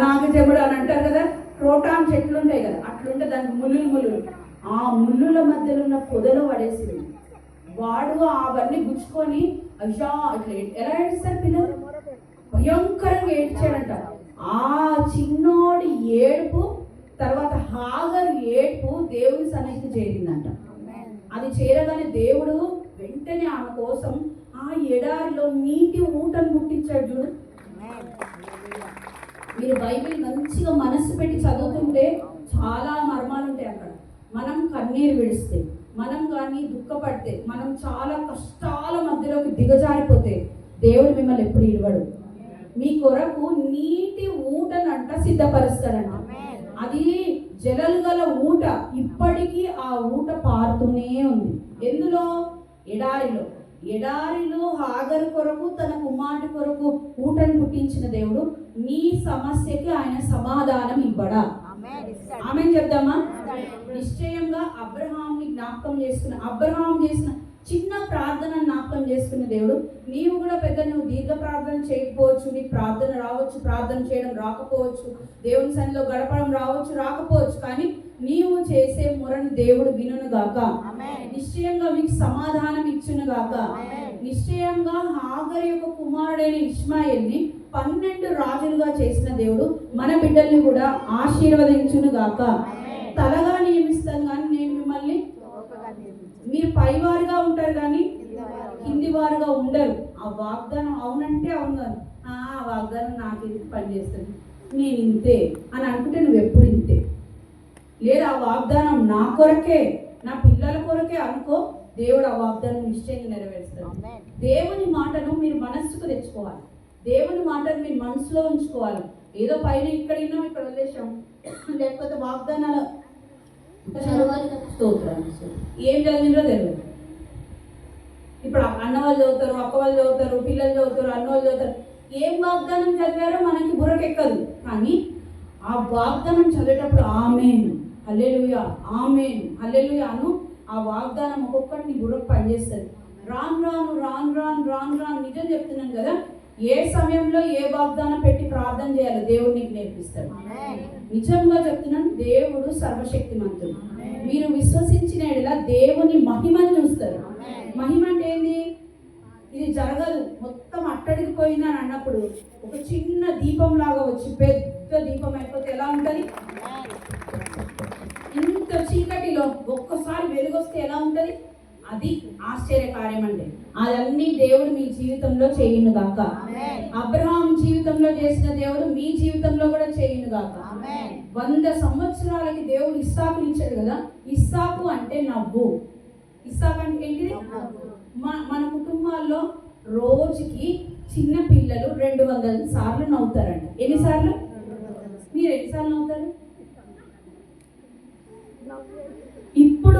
నాగజముడు అని అంటారు కదా క్రోటాన్ చెట్లు ఉంటాయి కదా అట్లుంటే దానికి ముళ్ళులు ముళ్ళులు ఆ ముళ్ళుల మధ్యలో ఉన్న పొదలో పడేసింది వాడు అవన్నీ గుచ్చుకొని అయ్యా ఇట్లా ఎలా ఏడుస్తారు పిల్లలు? భయంకరంగా ఏడ్చాడంట. ఆ చిన్నోడి ఏడుపు తర్వాత హాగరు ఏడుపు దేవుని సన్నిధికి చేరిందంట. అది చేరగానే దేవుడు వెంటనే ఆమె కోసం ఆ ఎడారిలో నీటి ఊటను పుట్టించాడు చూడు. మీరు బైబిల్ మంచిగా మనస్సు పెట్టి చదువుతుంటే చాలా మర్మాలు ఉంటాయి అక్కడ. మనం కన్నీరు విడిస్తే మనం కానీ దుఃఖపడితే మనం చాలా కష్టాల మధ్యలోకి దిగజారిపోతే దేవుడు మిమ్మల్ని ఎప్పుడు ఇడవడు. మీ కొరకు నీటి ఊటనంట సిద్ధపరుస్తాడంట. అది జలలు గల ఊట ఇప్పటికీ ఆ ఊట పారుతూనే ఉంది. ఎందులో? ఎడారిలో. ఎడారిలో హాగరు కొరకు తన కుమారుడి కొరకు ఊటను పుట్టించిన దేవుడు నీ సమస్యకి ఆయన సమాధానం ఇవ్వడా? ఆమె చెప్దామా? నిశ్చయంగా అబ్రహాంని జ్ఞాపకం చేసుకున్న అబ్రహాం చేసిన చిన్న ప్రార్థన జ్ఞాపకం చేసుకున్న దేవుడు నీవు కూడా పెద్ద నువ్వు దీర్ఘ ప్రార్థన చేయకపోవచ్చు నీకు ప్రార్థన రావచ్చు ప్రార్థన చేయడం రాకపోవచ్చు దేవుని సన్నిలో గడపడం రావచ్చు రాకపోవచ్చు కానీ నీవు చేసే మొరను దేవుడు వినును గాక నిశ్చయంగా మీకు సమాధానం ఇచ్చును గాక. నిశ్చయంగా హాగర్ యొక్క కుమారుడైన ఇస్మాయిల్ని పన్నెండు రాజులుగా చేసిన దేవుడు మన బిడ్డల్ని కూడా ఆశీర్వదించును గాక. తలగా నియమిస్తాను కానీ నేను మిమ్మల్ని మీరు పైవారుగా ఉంటారు కానీ కింది వారుగా ఉండరు. ఆ వాగ్దానం అవునంటే అవును "ఆ, ఆ వాగ్దానం నాకు ఇది పనిచేస్తుంది? నేను ఇంతే అని అనుకుంటే నువ్వు ఎప్పుడు ఇంతే? లేదా ఆ వాగ్దానం నా కొరకే? నా పిల్లల కొరకే అనుకో దేవుడు ఆ వాగ్దానం నిశ్చయంగా నెరవేరుస్తాడు. దేవుని మాటను మీరు మనస్సుకు తెచ్చుకోవాలి. దేవుని మాటను మీరు మనసులో ఉంచుకోవాలి. ఏదో పైన ఇక్కడ విన్నాం ఇక్కడ వదిలేసాం లేకపోతే వాగ్దానాలు ఏం చదివినో తెలియదు ఇప్పుడు అన్న వాళ్ళు చదువుతారు అక్క వాళ్ళు చదువుతారు పిల్లలు చదువుతారు అన్న వాళ్ళు చదువుతారు. ఏం వాగ్దానం చదివారో మనకి బుర్రకెక్కదు. కానీ ఆ వాగ్దానం చదివేటప్పుడు ఆమెన్. హల్లెలూయా. ఆమెన్. హల్లెలూయా అను ఆ వాగ్దానం ఒక్కొక్కటి నీ బుర్రకు పనిచేస్తుంది. రాను రాను రాను రాను రాను రాను. నిజం చెప్తున్నాను కదా ఏ సమయంలో ఏ వాగ్దానం పెట్టి ప్రార్థన చేయాలో దేవుడు నీకు నేర్పిస్తాడు. నిజంగా చెప్తున్నాను దేవుడు సర్వశక్తిమంతుడు. మీరు విశ్వసించిన ఎడల దేవుని మహిమను చూస్తారు. మహిమ అంటే ఏంది? ఇది జరగదు. మొత్తం అట్టడికి పోయింది అని అన్నప్పుడు ఒక చిన్న దీపం లాగా వచ్చి పెద్ద దీపం అయిపోతే ఎలా అది ఆశ్చర్య కార్యం అంటే అదన్నీ దేవుడు మీ జీవితంలో చేయును గాక. అబ్రహాం జీవితంలో చేసిన దేవుడు మీ జీవితంలో కూడా చేయును గాక. వంద సంవత్సరాలకి దేవుడు ఇస్సాకుని ఇచ్చాడు కదా? ఇస్సాకు అంటే నవ్వు. ఇస్సాకు అంటే ఏంటిది? మన కుటుంబాల్లో రోజుకి చిన్న పిల్లలు రెండు వందల సార్లు నవ్వుతారంట ఎన్నిసార్లు మీరు ఎన్నిసార్లు నవ్వుతారు?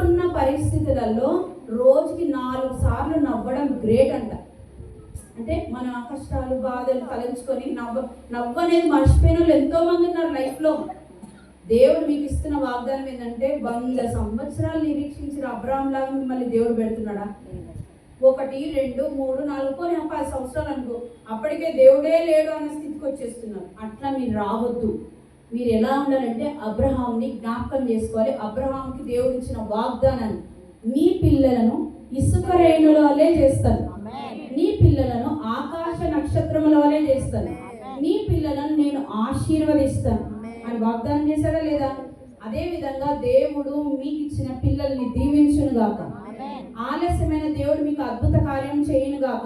ఇప్పుడున్న పరిస్థితులలో రోజుకి నాలుగు సార్లు నవ్వడం గ్రేట్ అంట. అంటే మన కష్టాలు బాధలు తలంచుకొని నవ్వ నవ్వు అనేది మర్చిపోయిన వాళ్ళు ఎంతో మంది ఉన్నారు లైఫ్లో. దేవుడు మీకు ఇస్తున్న వాగ్దానం ఏంటంటే వంద సంవత్సరాలు నిరీక్షించిన అబ్రాహం లాగా మిమ్మల్ని దేవుడు పెడుతున్నాడా? ఒకటి రెండు మూడు నాలుగు పోనీ పది సంవత్సరాలు అనుకో. అప్పటికే దేవుడే లేడు అన్న స్థితికి వచ్చేస్తున్నారు. అట్లా మీరు రావద్దు. మీరు ఎలా ఉండాలంటే అబ్రహాంని జ్ఞాపకం చేసుకోవాలి. అబ్రహాంకి దేవుడు ఇచ్చిన వాగ్దానాన్ని నీ పిల్లలను ఇసుక రేణుల వల్లే చేస్తాను. నీ పిల్లలను ఆకాశ నక్షత్రముల వల్లే చేస్తాను. నీ పిల్లలను నేను ఆశీర్వదిస్తాను. అని వాగ్దానం చేశాడా లేదా? అదే విధంగా దేవుడు మీకు ఇచ్చిన పిల్లల్ని దీవించును గాక ఆలస్యమైన దేవుడు మీకు అద్భుత కార్యం చేయను గాక